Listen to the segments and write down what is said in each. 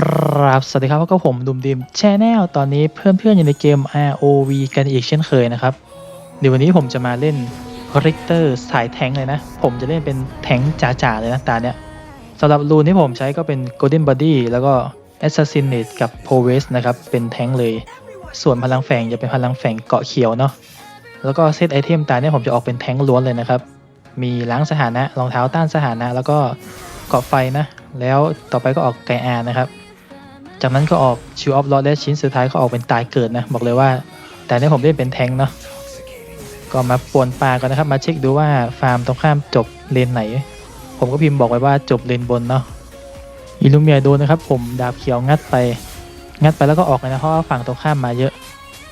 ครับ สวัสดีครับพบกับผมดุมดิมแชนแนลตอนนี้เพื่อนๆอยู่ในเกม ROV กันอีกเช่นเคยนะครับ เดี๋ยววันนี้ผมจะมาเล่นริกเตอร์สายแทงเลยนะ ผมจะเล่นเป็นแทงจ๋าๆเลยนะตาเนี้ยสำหรับรูนที่ผมใช้ก็เป็น Golden Body แล้วก็ Assassinate กับ p o v e s นะครับ เป็นแทงเลย ส่วนพลังแฝงจะเป็นพลังแฝงเกาะเขียวเนาะแล้วก็เซตไอเทมตาเนี่ยผมจะออกเป็นแทงล้วนเลยนะครับ มีล้างสถานะรองเท้าต้านสถานะ แล้วก็เกาะไฟนะ แล้วต่อไปก็ออกไกอานะครับ จากนั้นก็ออกชิวออฟลอและชิ้นสุดท้ายก็ออกเป็นตายเกิดนะ บอกเลยว่า แต่เนี่ผมเล่นเป็นแทงค์เนาะก็มาปวนปลากันนะครับ มาเช็คดูว่าฟาร์มตรงข้ามจบเลนไหน ผมก็พิมพ์บอกไว้ว่าจบเลนบนเนาะอิลูเมียโดนนะครับ ผมดาบเขียวงัดไป งัดไปแล้วก็ออกเลยนะเพราะว่าฝั่งตรงข้ามมาเยอะ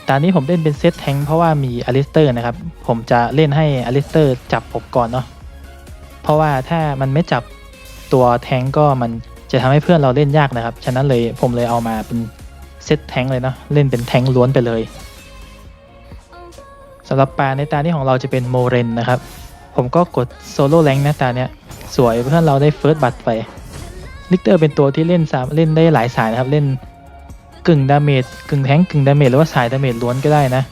ตอนนี้ผมเล่นเป็นเซตแทงค์เพราะว่ามีอลิสเตอร์นะครับ ผมจะเล่นให้อลิสเตอร์จับผมก่อนเนาะเพราะว่าถ้ามันไม่จับตัวแทงค์ก็มัน จะทำให้เพื่อนเราเล่นยากนะครับ ฉะนั้นเลยผมเลยเอามาเป็นเซตแทงเลยเนาะเล่นเป็นแทงล้วนไปเลยสำหรับปลาในตานี้ของเราจะเป็นโมเรนนะครับ ผมก็กดโซโล่แรงนะตาเนี้ยสวยเพื่อนเราได้เฟิร์สบัตไปลิกเตอร์เป็นตัวที่เล่นสามเล่นได้หลายสายนะครับ เล่นกึ่งดาเมจกึ่งแทงกึ่งดาเมจหรือว่าสายดาเมจล้วนก็ได้นะ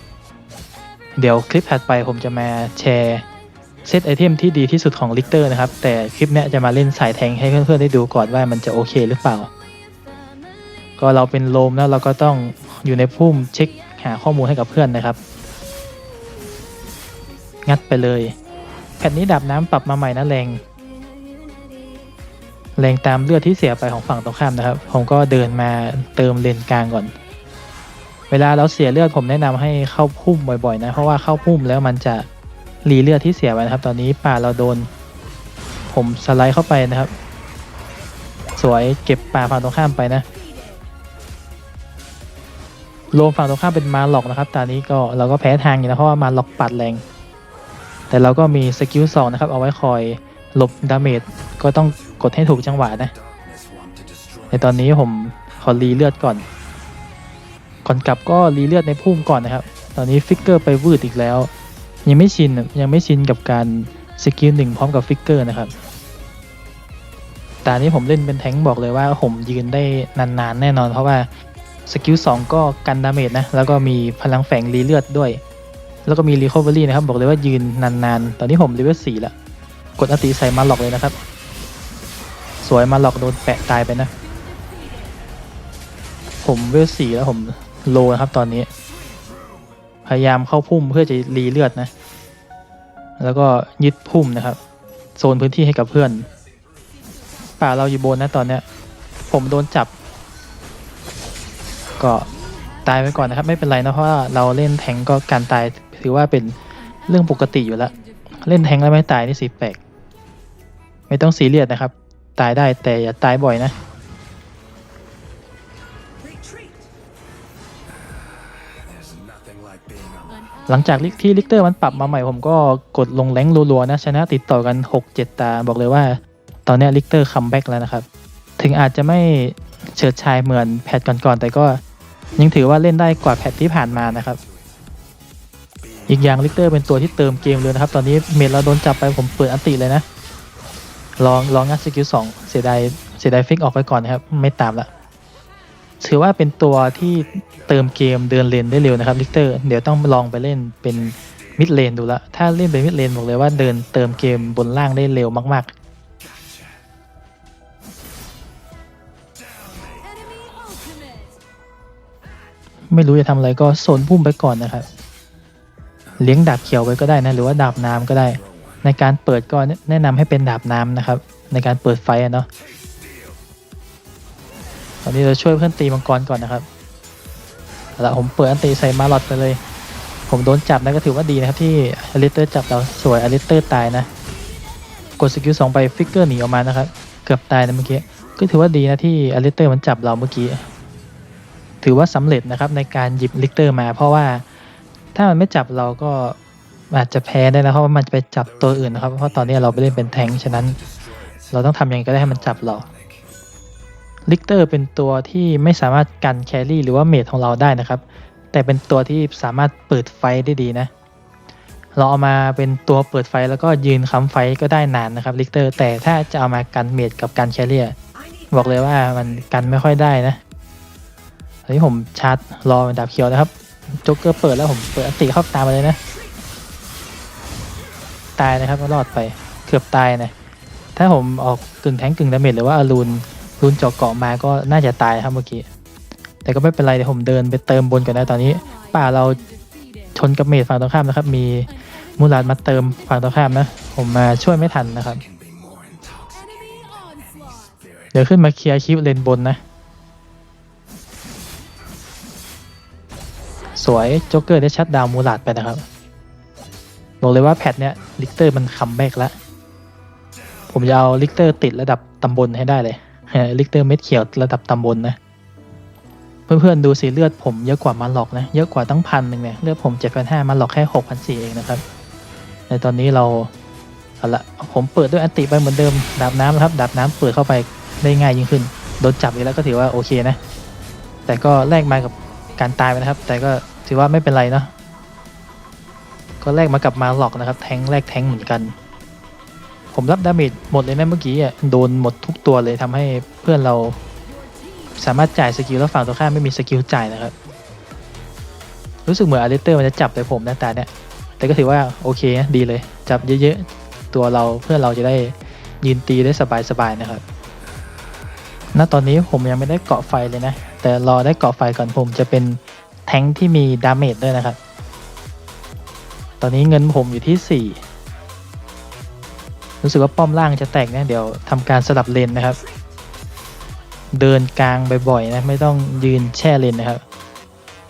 เดี๋ยวคลิปถัดไปผมจะมาแชร์ เซตไอเทมที่ดีที่สุดของลิกเตอร์นะครับ แต่คลิปนี้จะมาเล่นสายแทงให้เพื่อนๆได้ดูก่อนว่ามันจะโอเคหรือเปล่า ก็เราเป็นโลมแล้วเราก็ต้องอยู่ในพุ่มเช็คหาข้อมูลให้กับเพื่อนนะครับ งัดไปเลย แผ่นนี้ดับน้ำปรับมาใหม่นะแรง แรงตามเลือดที่เสียไปของฝั่งตรงข้ามนะครับ ผมก็เดินมาเติมเลนกลางก่อน เวลาเราเสียเลือดผมแนะนำให้เข้าพุ่มบ่อยๆนะ เพราะว่าเข้าพุ่มแล้วมันจะ รีเลือดที่เสียไปนะครับ ตอนนี้ป่าเราโดน ผมสไลด์เข้าไปนะครับ สวยเก็บป่าฝั่งตรงข้ามไปนะโลมฝั่งตรงข้ามเป็นมาล็อกนะครับ ตอนนี้ก็เราก็แพ้ทางอยู่นะเพราะว่ามาล็อกปัดแรง แต่เราก็มีสกิลสองนะครับ เอาไว้คอยหลบดาเมจก็ต้องกดให้ถูกจังหวะนะ ในตอนนี้ผมขอรีเลือดก่อน ก่อนกลับก็รีเลือดในพุ่มก่อนนะครับ ตอนนี้ฟิกเกอร์ไปวืดอีกแล้ว ยังไม่ชินยังไม่ชินกับการสกิลหนึ่งพร้อมกับฟิกเกอร์นะครับแต่นี้ผมเล่นเป็นแทงบอกเลยว่าผมยืนได้นานๆ แน่นอน เพราะว่าสกิลสองก็กันดาเมจนะแล้วก็มีพลังแฝงรีเลือดด้วย แล้วก็มีรีคอเวอรี่นะครับบอกเลยว่ายืนนานๆ ตอนนี้ผมเลเวลสี่ล้วกดอติใส่มาหลอกเลยนะครับ สวยมาหลอกโดนแปะตายไปนะ ผมเวลสี่แล้วผมโลนะครับตอนนี้ พยายามเข้าพุ่มเพื่อจะรีเลือดนะ แล้วก็ยึดพุ่มนะครับ โซนพื้นที่ให้กับเพื่อน ป่าเราอยู่บนนะตอนเนี้ย ผมโดนจับ ก็ตายไปก่อนนะครับ ไม่เป็นไรนะเพราะว่าเราเล่นแทงก็การตายถือว่าเป็นเรื่องปกติอยู่แล้ว เล่นแทงแล้วไม่ตายนี่สิแปลก ไม่ต้องซีเรียสนะครับ ตายได้แต่อย่าตายบ่อยนะ หลังจากที่ลิกเตอร์มันปรับมาใหม่ผมก็กดลงแรงรัวๆนะชนะติดต่อกัน 6-7 ตาบอกเลยว่า ตอนนี้ลิกเตอร์คัมแบ็กแล้วนะครับ ถึงอาจจะไม่เฉิดฉายเหมือนแพทก่อนๆแต่ก็ยังถือว่าเล่นได้กว่าแพทที่ผ่านมานะครับ อีกอย่างลิกเตอร์เป็นตัวที่เติมเกมเลยนะครับ ตอนนี้เมดเราโดนจับไปผมเปิดอันติเลยนะ ลองลองงัดสกิลสองเสียดายเสียดายฟิกออกไปก่อนนะครับ ไม่ตามละ ถือว่าเป็นตัวที่เติมเกมเดินเลนได้เร็วนะครับลิกเตอร์เดี๋ยวต้องลองไปเล่นเป็นมิดเลนดูละถ้าเล่นเป็นมิดเลนบอกเลยว่าเดินเติมเกมบนล่างได้เร็วมากๆ ไม่รู้จะทำอะไรก็โซนพุ่มไปก่อนนะครับ เลี้ยงดาบเขียวไว้ก็ได้นะหรือว่าดาบน้ำก็ได้ ในการเปิดก็แนะนำให้เป็นดาบน้ำนะครับ ในการเปิดไฟอะเนาะ ตอนนี้เราช่วยเพื่อนตีมังกรก่อนนะครับแล้วผมเปิดอันตีใส่มาลอดไปเลย ผมโดนจับนะก็ถือว่าดีนะครับที่อลิสเตอร์จับเราสวยอลิสเตอร์ตายนะ กดสกิลสองไปฟิกเกอร์หนีออกมานะครับ เกือบตายนะเมื่อกี้ ก็ถือว่าดีนะที่อลิสเตอร์มันจับเราเมื่อกี้ ถือว่าสำเร็จนะครับในการหยิบลิเตอร์มา เพราะว่าถ้ามันไม่จับเราก็อาจจะแพ้ได้นะเพราะว่ามันจะไปจับตัวอื่นนะครับ เพราะตอนนี้เราไปเล่นเป็นแทงค์ฉะนั้น เราต้องทำยังไงก็ได้ให้มันจับเรา ลิกเตอร์เป็นตัวที่ไม่สามารถกันแครี่หรือว่าเมทของเราได้นะครับ แต่เป็นตัวที่สามารถเปิดไฟได้ดีนะ เราเอามาเป็นตัวเปิดไฟแล้วก็ยืนค้ำไฟก็ได้นานนะครับลิกเตอร์แต่ถ้าจะเอามากันเมทกับการแครี่บอกเลยว่ามันกันไม่ค่อยได้นะตอนนี้ผมชาร์จรอเป็นดาบเขียวนะครับจ๊กเกอร์เปิดแล้วผมเปิดอติเข้าตามมาเลยนะ ตายนะครับรอดไปเกือบตายนะ ถ้าผมออกกึ่งแทงกึ่งดาเมจหรือว่าอลูน รูนเจาะเกาะมาก็น่าจะตายครับเมื่อกี้ แต่ก็ไม่เป็นไรเดี๋ยวผมเดินไปเติมบนก่อนนะตอนนี้ ป่าเราชนกับเมจฝั่งตรงข้ามนะครับ มีมูลาดมาเติมฝั่งตรงข้ามนะ ผมมาช่วยไม่ทันนะครับ เดี๋ยวขึ้นมาเคลียร์คลิปเลนบนนะ สวยโจ๊กเกอร์ได้ชัดดาวมูลาดไปนะครับบอกเลยว่าแพทเนี้ยลิกเตอร์มันคัมแบ็กแล้ว ผมจะเอาลิกเตอร์ติดระดับตำบลให้ได้เลย ลิกเตอร์เม็ดเขียวระดับตำบลนะเพื่อนๆดูสิเลือดผมเยอะกว่ามันหลอกนะเยอะกว่าตั้งพันหนึ่งเนี่ยเลือดผมเจ็ดพันห้ามันหลอกแค่หกพันสี่เองนะครับ ในตอนนี้เราเอาละผมเปิดด้วยอันติไปเหมือนเดิมดาบน้ำนะครับดาบน้ำเปิดเข้าไปได้ง่ายยิ่งขึ้นโดนจับอีกแล้วก็ถือว่าโอเคนะ แต่ก็แลกมากับการตายไปนะครับ แต่ก็ถือว่าไม่เป็นไรเนาะก็แลกมากับมาหลอกนะครับ แทงแลกแทงเหมือนกัน ผมรับดาเมจหมดเลยนะเมื่อกี้อะโดนหมดทุกตัวเลยทำให้เพื่อนเราสามารถจ่ายสกิลแล้วฝั่งตรงข้ามไม่มีสกิลจ่ายนะครับ รู้สึกเหมือนอาริเตอร์มันจะจับแต่ผมนะแต่เนี่ยแต่ก็ถือว่าโอเคนะดีเลย จับเยอะๆ ตัวเราเพื่อนเราจะได้ยืนตีได้สบายๆนะครับณตอนนี้ผมยังไม่ได้เกาะไฟเลยนะ แต่รอได้เกาะไฟก่อนผมจะเป็นแทงค์ที่มีดาเมจด้วยนะครับ ตอนนี้เงินผมอยู่ที่ 4 รู้สึกว่าป้อมล่างจะแตกนะเดี๋ยวทำการสลับเลนนะครับ เดินกลางบ่อยๆนะไม่ต้องยืนแช่เลนนะครับ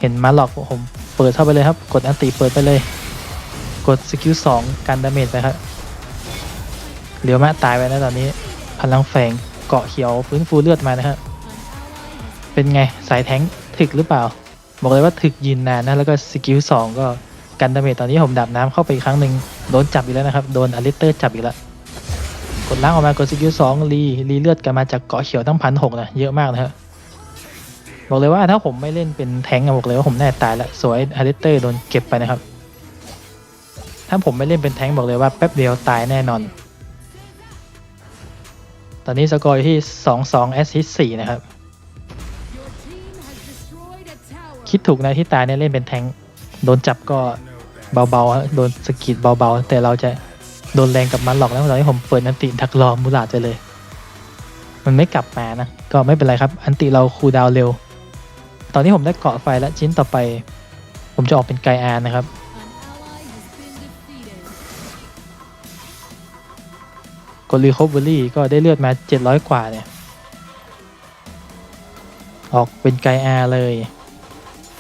เห็นมาหลอกผมเปิดเข้าไปเลยครับ กดอันติเปิดไปเลย กดสกิล2กันดาเมจไปครับเหลียวมาตายไปนะตอนนี้พลังแฝงเกาะเขียวฟื้นฟูเลือดมานะครับเป็นไงสายแทงถึกหรือเปล่า บอกเลยว่าถึกยืนนานนะแล้วก็สกิล2ก็กันดาเมจตอนนี้ผมดับน้ำเข้าไปอีกครั้งหนึ่งโดนจับอีกแล้วนะครับ โดนอลิเตอร์จับอีกแล้ว ดล้างออกมากดสกิล2รีรีเลือดกันมาจากเกาะเขียวตั้งพันหกนะเยอะมากนะครับอกเลยว่าถ้าผมไม่เล่นเป็นแทงก์บอกเลยว่าผมแน่ตายแล้วสวยอลิเตอร์โดนเก็บไปนะครับ ถ้าผมไม่เล่นเป็นแทงก์บอกเลยว่าแป๊บเดียวตายแน่นอน ตอนนี้สกอร์อยู่ที่ 2-2แอสซิส4นะครับ คิดถูกนะที่ตายเนี่ยเล่นเป็นแทงค์โดนจับก็เบาๆ โดนสกิดเบาๆ แต่เราจะ โดนแรงกับมันหลอกแล้วตอนนี้ผมเปิดอันติทักรอมูลาดไปเลย มันไม่กลับมานะ ก็ไม่เป็นไรครับ อันติเราคูดาวเร็ว ตอนนี้ผมได้เกาะไฟแล้วชิ้นต่อไป ผมจะออกเป็นไกอานะครับ กดรีคอเวอรี่ก็ได้เลือดมา 700 กว่าเนี่ย ออกเป็นไกอาเลย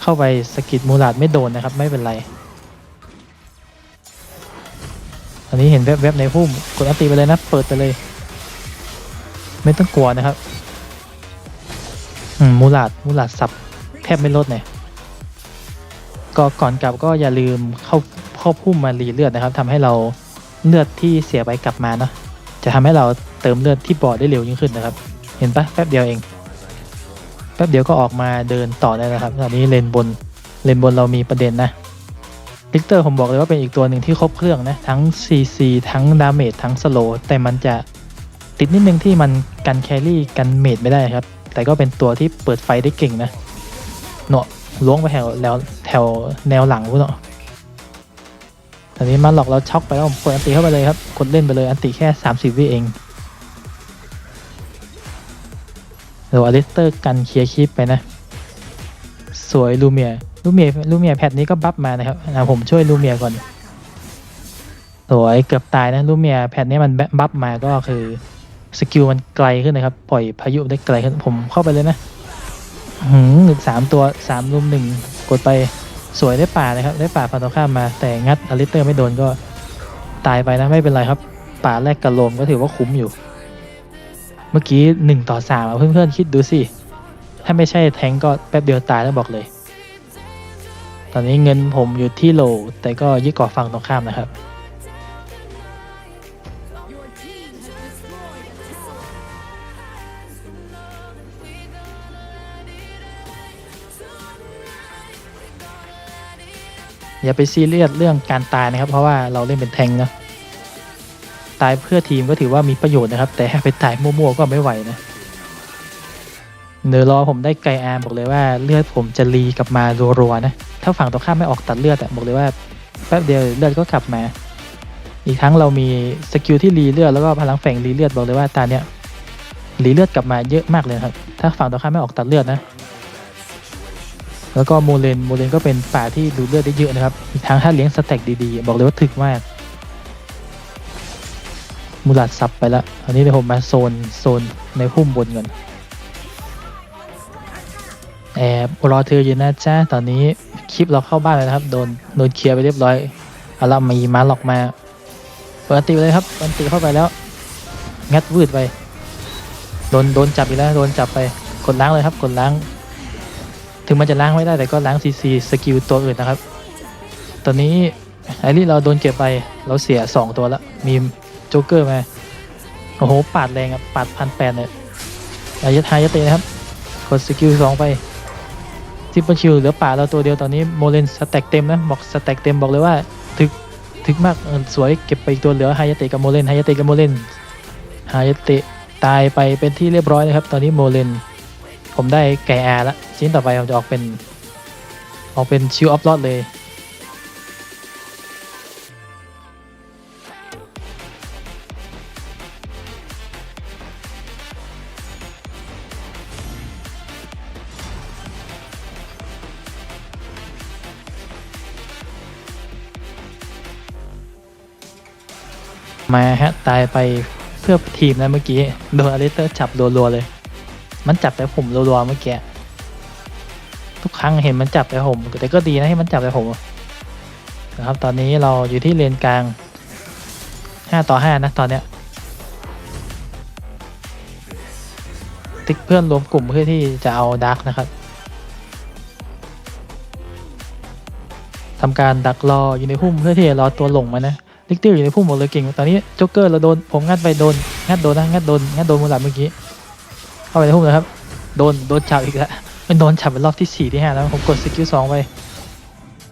เข้าไปสกิดมูลาดไม่โดนนะครับ ไม่เป็นไร อันนี้เห็นแวบๆในพุ่มกดอัติไปเลยนะ เปิดไปเลย ไม่ต้องกลัวนะครับอืมมูลาดมูลาดสับแทบไม่ลดเนี่ยก็ก่อนกลับก็อย่าลืมเข้าเข้าพุ่มมารีเลือดนะครับทำให้เราเลือดที่เสียไปกลับมาเนาะจะทำให้เราเติมเลือดที่บอดได้เร็วยิ่งขึ้นนะครับ เห็นปะแป๊บเดียวเอง แป๊บเดียวก็ออกมาเดินต่อได้แล้วครับตอนนี้เลนบนเลนบนเรามีประเด็นนะ ลิกเตอร์ผมบอกเลยว่าเป็นอีกตัวหนึ่งที่ครบเครื่องนะ ทั้ง CC ทั้งดาเมจทั้งสโลแต่มันจะติดนิดนึงที่มันกันแครี่กันเมจไม่ได้ครับ แต่ก็เป็นตัวที่เปิดไฟได้เก่งนะเนาะล้วงไปแถวแล้วแถวแนวหลังพวกเนาะตอนนี้มันหลอกเราช็อกไปแล้วผมเปิดอันติเข้าไปเลยครับกดเล่นไปเลยอันติแค่ 30 วิเองเดี๋ยวอลิสเตอร์กันเคลียร์คลิปไปนะ สวยลูเมีย ลูเมียลูเมียแพทนี้ก็บัฟมานะครับอะผมช่วยลูเมียก่อนสวยเกือบตายนะลูเมียแพทนี้มันบัฟมาก็คือสกิลมันไกลขึ้นนะครับ ปล่อยพายุได้ไกลขึ้นผมเข้าไปเลยนะหืมหนึบสามตัวสามรุมหนึ่งกดไปสวยได้ป่านะครับ ได้ป่าฝั่งตข้ามมาแต่งัดอลิเตอร์ไม่โดนก็ตายไปนะไม่เป็นไรครับ ป่าแรกกระโลมก็ถือว่าคุ้มอยู่ เมื่อกี้หนึ่งต่อสามเพื่อนๆคิดดูสิ ถ้าไม่ใช่แทงก็แป๊บเดียวตายแล้วบอกเลย ตอนนี้เงินผมอยู่ที่โล แต่ก็ยึดเกาะฝั่งตรงข้ามนะครับ อย่าไปซีเรียสเรื่องการตายนะครับ เพราะว่าเราเล่นเป็นแทงนะตายเพื่อทีมก็ถือว่ามีประโยชน์นะครับ แต่ไปตายมั่วๆก็ไม่ไหวนะเนื้อรอผมได้ไกอาร์มบอกเลยว่าเลือดผมจะรีกลับมารัวๆนะ ถ้าฝั่งตรงข้ามไม่ออกตัดเลือดอะบอกเลยว่าแป๊บเดียวเลือดก็กลับมา อีกทั้งเรามีสกิลที่รีเลือดแล้วก็พลังแฝงรีเลือดบอกเลยว่าตาเนี้ยรีเลือดกลับมาเยอะมากเลยครับ ถ้าฝั่งตรงข้ามไม่ออกตัดเลือดนะ แล้วก็โมเลนโมเลนก็เป็นป่าที่ดูเลือดได้เยอะนะครับ อีกทั้งถ้าเลี้ยงสแต็กดีๆ บอกเลยว่าถึกมาก มูลัดซับไปแล้วอันนี้เดี๋ยวผมมาโซนโซนในพุ่มบนก่อน อบรอเธออยู่นะจ้าตอนนี้คลิปเราเข้าบ้านแล้วนะครับ โดนโดนเคลียร์ไปเรียบร้อยเอาละมีมาหลอกมาเปิดติเลยครับเปิดอันติเข้าไปแล้ว งัดวืดไป โดนโดนจับอีกแล้ว โดนจับไป กดล้างเลยครับ กดล้าง ถึงมันจะล้างไม่ได้แต่ก็ล้างซีซีสกิลตัวอื่นนะครับ ตอนนี้ไอรีเราโดนเก็บไป เราเสีย 2 ตัวแล้วมีโจ๊กเกอร์มา โอ้โห ปาดแรงอะปาดพันแปดเลยอายะทายะเตนะครับ กดสกิลสองไป ทิปเปิลคิวเหลือป่าเราตัวเดียวตอนนี้โมเลนสแต็กเต็มนะบอกสแต็กเต็มบอกเลยว่าถึกถึกมากสวยเก็บไปอีกตัวเหลือไฮยะเตะกับโมเลนไฮยะเตะกับโมเลนไฮยะเตะตายไปเป็นที่เรียบร้อยนะครับ ตอนนี้โมเลนผมได้ไก่อาแล้วชิ้นต่อไปผมจะออกเป็น ออกเป็นชิวออฟลอดเลย มาฮะตายไปเพื่อทีมนะเมื่อกี้ โดนอลสเตอร์จับรัวๆเลย มันจับแต่ผมรัวๆเมื่อกี้ทุกครั้งเห็นมันจับแต่ผมแต่ก็ดีนะที่มันจับแต่ผมนะครับ ตอนนี้เราอยู่ที่เลนกลาง 5 ต่อ 5 นะตอนเนี้ยติ๊กเพื่อนรวมกลุ่มเพื่อที่จะเอาดาร์กนะครับทำการดักรออยู่ในพุ่มเพื่อที่จะรอตัวหลงมานะ ลิกเตอร์อยู่ในพุ่มหมดเลยเก่ง ตอนนี้โจ๊กเกอร์เราโดน ผมงัดไปโดน งัดโดนนะงัดโดน งัดโดนมูลาดเมื่อกี้ เข้าไปในพุ่มแล้วครับ โดน โดนจับอีกแล้วมันโดนจับเป็นรอบที่สี่ที่ห้าแล้วผมกดสกิลสองไป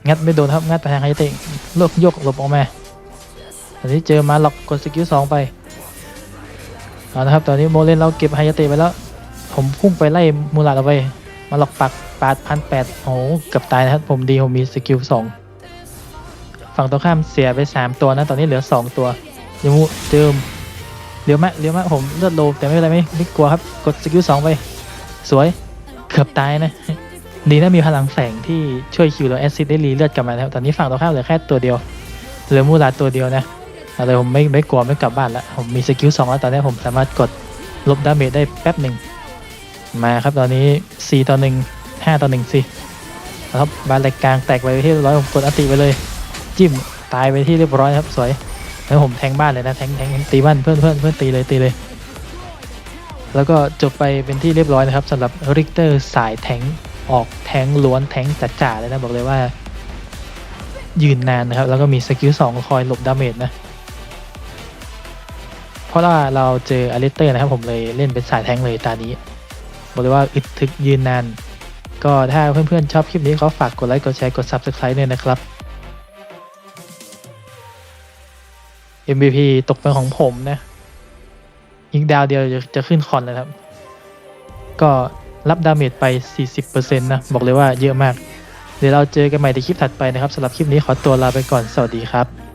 งัดไม่โดนครับ งัดไปทางไฮเตะโลกยกหลบออกมา ตอนนี้เจอมาหลอกกดสกิลสองไป เอาละครับ ตอนนี้โมเลนเราเก็บไฮเตะไปแล้ว ผมพุ่งไปไล่มูลาดเอาไป มาหลอกปักปาดพันแปดโอ้เกือบตายนะครับ ผมดีผมมีสกิลสอง ฝั่งตรงข้ามเสียไปสามตัวนะ ตอนนี้เหลือสองตัวเดี๋ยมูเดิมเลี้ยวมะเลี้ยวมะผมเลือดโลแต่ไม่เป็นไรไม่ไม่กลัวครับ กดสกิลสองไป สวยเกือบตายนะ ดีนะมีพลังแฝงที่ช่วยคิวแล้วแอซิดได้รีเลือดกลับมาแล้วตอนนี้ฝั่งตรงข้ามเหลือแค่ตัวเดียวเหลือมูลาตัวเดียวนะอะไรผมไม่ไม่กลัวไม่กลับบ้านล้วผมมีสกิลสองแล้วตอนนี้ผมสามารถกดลบดาเมจได้แป๊บหนึ่งมาครับตอนนี้ 4 ต่อ 1 5 ต่อ1สิครับบานแหลกกลางแตกไปที่ร้อยผมกดอัติไปเลย จิ้มตายไปที่เรียบร้อยครับสวยแล้วผมแทงบ้านเลยนะแทงแทงตีบ้านเพื่อนเพื่อนเพื่อนตีเลยตีเลย แล้วก็จบไปเป็นที่เรียบร้อยนะครับสำหรับริกเตอร์สายแทงออกแทงล้วนแทงจ๋าๆเลยนะบอกเลยว่า ยืนนานนะครับ แล้วก็มีสกิลสองคอยหลบดาเมจนะเพราะว่าเราเจออลิเตอร์นะครับผมเลยเล่นเป็นสายแทงเลยตานี้บอกเลยว่าอึดถึกยืนนาน ก็ถ้าเพื่อนๆชอบคลิปนี้ก็ฝากกดไลค์กดแชร์กด Subscribe ด้วยนะครับ MVP ตกเป็นของผมนะอีกดาวเดียวจะจะขึ้นคอนเลยครับ ก็รับดาเมจไป 40%นะ บอกเลยว่าเยอะมาก เดี๋ยวเราเจอกันใหม่ในคลิปถัดไปนะครับสำหรับคลิปนี้ขอตัวลาไปก่อน สวัสดีครับ